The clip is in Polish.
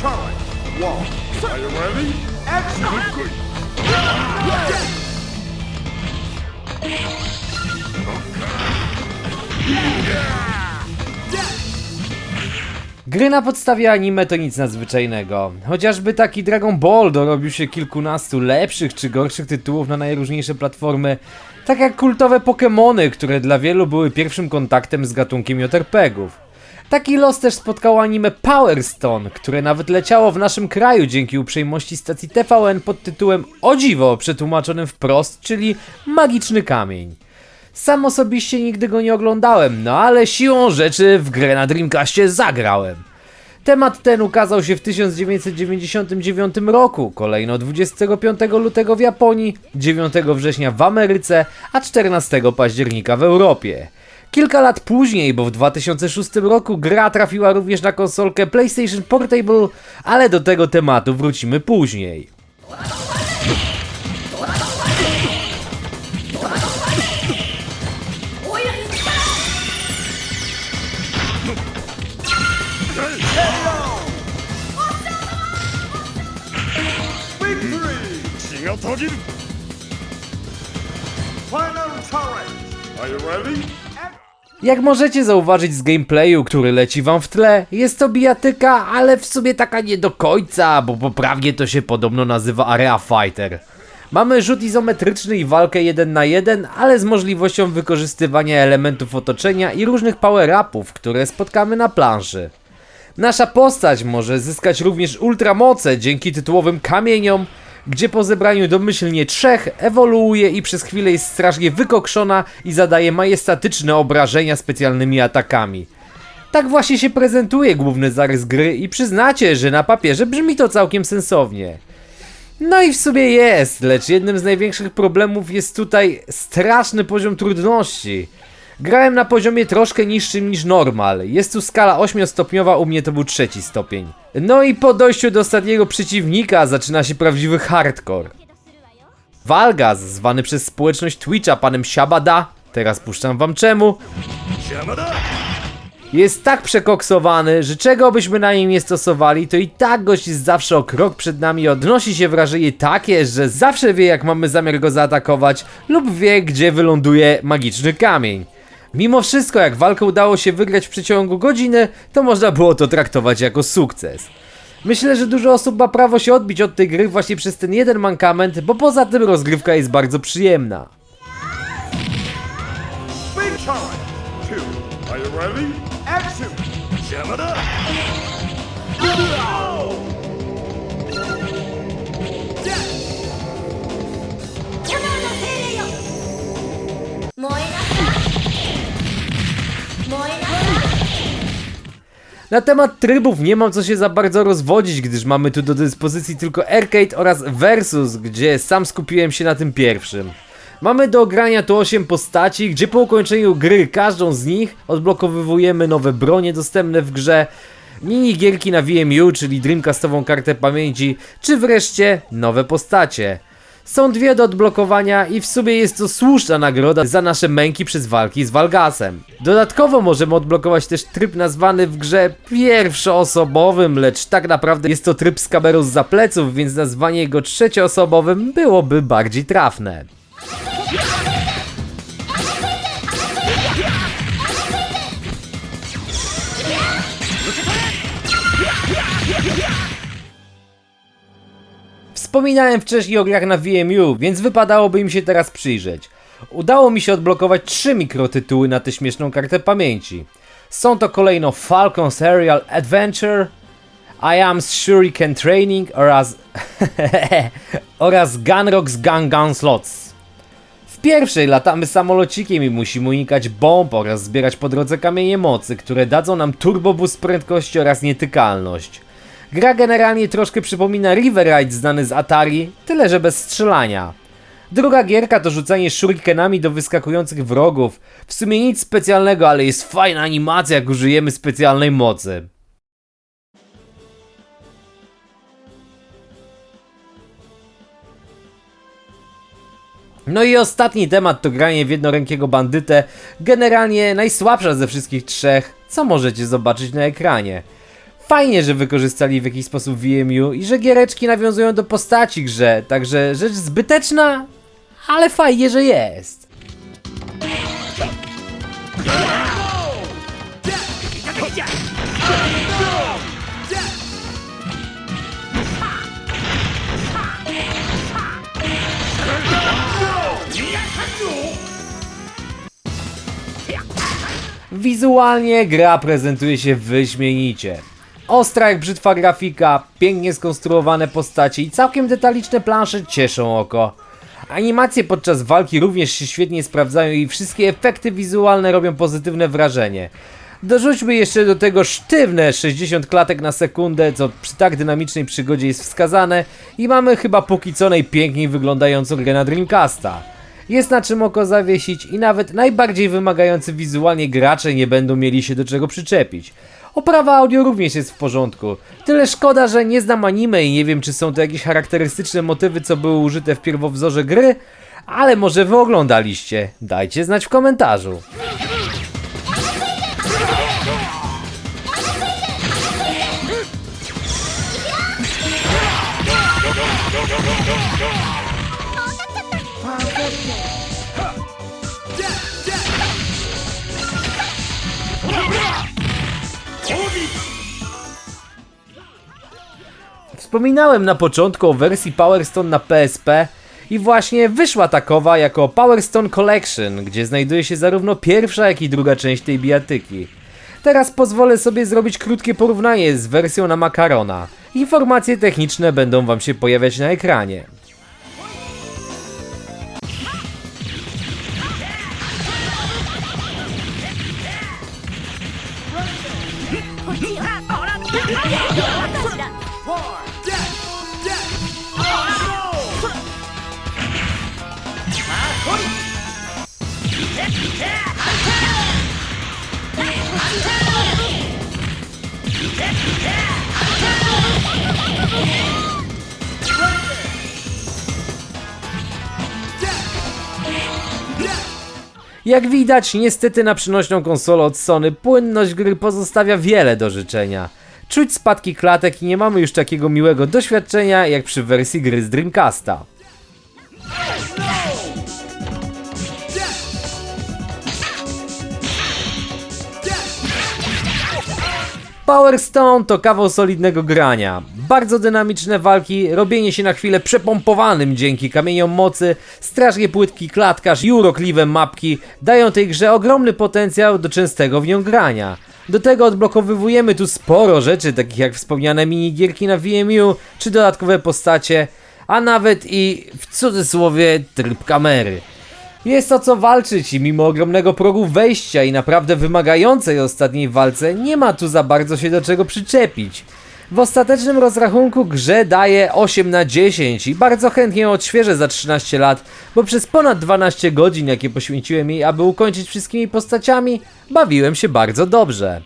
Challenge. Are you ready? Action! Gry na podstawie anime to nic nadzwyczajnego. Chociażby taki Dragon Ball dorobił się kilkunastu lepszych czy gorszych tytułów na najróżniejsze platformy, tak jak kultowe Pokémony, które dla wielu były pierwszym kontaktem z gatunkiem JRPGów. Taki los też spotkał anime Power Stone, które nawet leciało w naszym kraju dzięki uprzejmości stacji TVN pod tytułem O dziwo przetłumaczonym wprost, czyli Magiczny Kamień. Sam osobiście nigdy go nie oglądałem, no ale siłą rzeczy w grę na Dreamcastie zagrałem. Temat ten ukazał się w 1999 roku, kolejno 25 lutego w Japonii, 9 września w Ameryce, a 14 października w Europie. Kilka lat później, bo w 2006 roku gra trafiła również na konsolkę PlayStation Portable, ale do tego tematu wrócimy później. Final! Are you ready? Jak możecie zauważyć z gameplayu, który leci wam w tle, jest to bijatyka, ale w sumie taka nie do końca, bo poprawnie to się podobno nazywa Area Fighter. Mamy rzut izometryczny i walkę 1 na 1, ale z możliwością wykorzystywania elementów otoczenia i różnych power-upów, które spotkamy na planszy. Nasza postać może zyskać również ultramoce dzięki tytułowym kamieniom, gdzie po zebraniu domyślnie trzech ewoluuje i przez chwilę jest strasznie wykokszona i zadaje majestatyczne obrażenia specjalnymi atakami. Tak właśnie się prezentuje główny zarys gry i przyznacie, że na papierze brzmi to całkiem sensownie. No i w sumie jest, lecz jednym z największych problemów jest tutaj straszny poziom trudności. Grałem na poziomie troszkę niższym niż normal. Jest tu skala 8-stopniowa, u mnie to był trzeci stopień. No i po dojściu do ostatniego przeciwnika zaczyna się prawdziwy hardcore. Valgas, zwany przez społeczność Twitcha panem Siabada, teraz puszczam wam czemu, jest tak przekoksowany, że czego byśmy na nim nie stosowali, to i tak gość jest zawsze o krok przed nami i odnosi się wrażenie takie, że zawsze wie jak mamy zamiar go zaatakować lub wie gdzie wyląduje magiczny kamień. Mimo wszystko, jak walkę udało się wygrać w przeciągu godziny, to można było to traktować jako sukces. Myślę, że dużo osób ma prawo się odbić od tej gry właśnie przez ten jeden mankament, bo poza tym rozgrywka jest bardzo przyjemna. Are you ready? Action! Na temat trybów nie mam co się za bardzo rozwodzić, gdyż mamy tu do dyspozycji tylko arcade oraz versus, gdzie sam skupiłem się na tym pierwszym. Mamy do ogrania tu 8 postaci, gdzie po ukończeniu gry każdą z nich odblokowywujemy nowe bronie dostępne w grze, minigierki na VMU, czyli Dreamcastową kartę pamięci, czy wreszcie nowe postacie. Są dwie do odblokowania i w sumie jest to słuszna nagroda za nasze męki przez walki z Walgasem. Dodatkowo możemy odblokować też tryb nazwany w grze pierwszoosobowym, lecz tak naprawdę jest to tryb z kamerą z pleców, więc nazwanie go trzecioosobowym byłoby bardziej trafne. Wspominałem wcześniej o grach na VMU, więc wypadałoby im się teraz przyjrzeć. Udało mi się odblokować trzy mikrotytuły na tę śmieszną kartę pamięci. Są to kolejno Falcon's Aerial Adventure, I Am Shuriken Training oraz, oraz Gunrock's Gun Gun Slots. W pierwszej latamy samolocikiem i musimy unikać bomb oraz zbierać po drodze kamienie mocy, które dadzą nam turbo boost prędkości oraz nietykalność. Gra generalnie troszkę przypomina River Ride znany z Atari, tyle że bez strzelania. Druga gierka to rzucanie shurikenami do wyskakujących wrogów. W sumie nic specjalnego, ale jest fajna animacja jak użyjemy specjalnej mocy. No i ostatni temat to granie w jednorękiego bandytę, generalnie najsłabsza ze wszystkich trzech, co możecie zobaczyć na ekranie. Fajnie, że wykorzystali w jakiś sposób VMU i że giereczki nawiązują do postaci grze, także rzecz zbyteczna, ale fajnie, że jest. Wizualnie gra prezentuje się wyśmienicie. Ostra jak brzytwa grafika, pięknie skonstruowane postacie i całkiem detaliczne plansze cieszą oko. Animacje podczas walki również się świetnie sprawdzają i wszystkie efekty wizualne robią pozytywne wrażenie. Dorzućmy jeszcze do tego sztywne 60 klatek na sekundę, co przy tak dynamicznej przygodzie jest wskazane i mamy chyba póki co najpiękniej wyglądającą grę na Dreamcasta. Jest na czym oko zawiesić i nawet najbardziej wymagający wizualnie gracze nie będą mieli się do czego przyczepić. Oprawa audio również jest w porządku. Tyle szkoda, że nie znam anime i nie wiem czy są to jakieś charakterystyczne motywy, co były użyte w pierwowzorze gry, ale może wy oglądaliście. Dajcie znać w komentarzu. Wspominałem na początku o wersji Power Stone na PSP i właśnie wyszła takowa jako Power Stone Collection, gdzie znajduje się zarówno pierwsza, jak i druga część tej bijatyki. Teraz pozwolę sobie zrobić krótkie porównanie z wersją na makarona. Informacje techniczne będą wam się pojawiać na ekranie. Jak widać, niestety na przynośną konsolę od Sony płynność gry pozostawia wiele do życzenia. Czuć spadki klatek i nie mamy już takiego miłego doświadczenia jak przy wersji gry z Dreamcasta. Power Stone to kawał solidnego grania. Bardzo dynamiczne walki, robienie się na chwilę przepompowanym dzięki kamieniom mocy, strasznie płytki klatkarz i urokliwe mapki dają tej grze ogromny potencjał do częstego w nią grania. Do tego odblokowywujemy tu sporo rzeczy, takich jak wspomniane minigierki na VMU, czy dodatkowe postacie, a nawet i w cudzysłowie tryb kamery. Jest o co walczyć i mimo ogromnego progu wejścia i naprawdę wymagającej ostatniej walce, nie ma tu za bardzo się do czego przyczepić. W ostatecznym rozrachunku grze daje 8 na 10 i bardzo chętnie ją odświeżę za 13 lat, bo przez ponad 12 godzin jakie poświęciłem jej, aby ukończyć wszystkimi postaciami, bawiłem się bardzo dobrze.